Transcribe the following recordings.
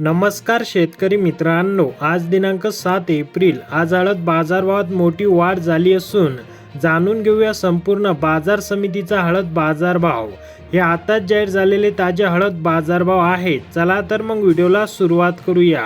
नमस्कार शेतकरी मित्रांनो आज दिनांक सात एप्रिल. आज हळद बाजारभावात मोठी वाढ झाली असून जाणून घेऊया संपूर्ण बाजार समितीचा हळद बाजारभाव. हे आताच जाहीर झालेले ताजे हळद बाजारभाव आहेत. चला तर मग व्हिडिओला सुरुवात करूया.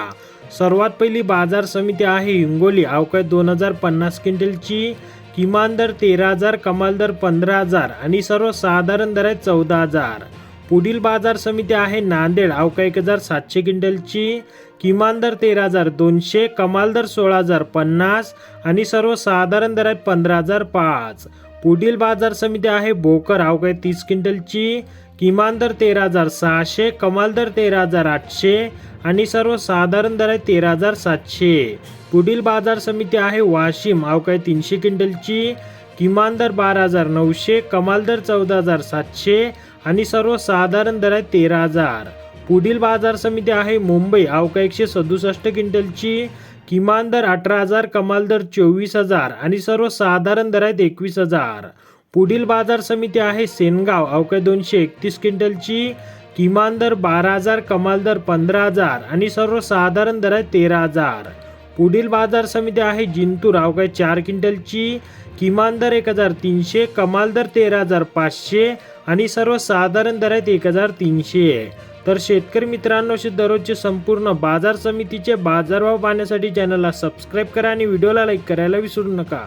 सर्वात पहिली बाजार समिती आहे हिंगोली. अवकाळ दोन हजार पन्नास क्विंटलची किमान दर तेरा हजार कमाल दर पंधरा हजार आणि सर्वसाधारण दर आहे चौदा हजार. पुढील बाजार समिती आहे नांदेड. अवका एक हजार सातशे क्विंटलची किमान दर तेरा हजार दोनशे कमाल दर सोळा हजार पन्नास आणि सर्वसाधारण दर आहेत पंधरा हजार पाच. पुढील बाजार समिती आहे बोकर. अवकाय तीस क्विंटलची किमान दर तेरा हजार सहाशे कमाल दर तेरा हजार आठशे आणि सर्वसाधारण दर आहे तेरा हजार सातशे. पुढील बाजार समिती आहे वाशिम. अवकाय तीनशे क्विंटलची किमान दर बारा हजार नऊशे कमाल दर चौदा हजार सातशे आणि सर्वसाधारण दर आहे तेरा हजार. पुढील बाजार समिती आहे मुंबई. अवका एकशे सदुसष्ट क्विंटलची. किमान दर अठरा हजार कमाल दर चोवीस हजार आणि सर्वसाधारण दर आहेत एकवीस हजार. पुढील बाजार समिती आहे सेनगाव. अवका दोनशे एकतीस क्विंटलची. किमान दर बारा हजार कमाल दर पंधरा हजार आणि सर्वसाधारण दर आहे तेरा हजार. पुढील बाजार समिती आहे जिंतूर अवकाश चार क्विंटलची किमान दर एक हजार तीनशे कमाल दर तेरा हजार पाचशे आणि सर्वसाधारण दर आहेत एक हजार तीनशे. तर शेतकरी मित्रांनो असे दररोजचे संपूर्ण बाजार समितीचे बाजारभाव पाहण्यासाठी चॅनलला सबस्क्राईब करा आणि व्हिडिओला लाईक करायला विसरू नका.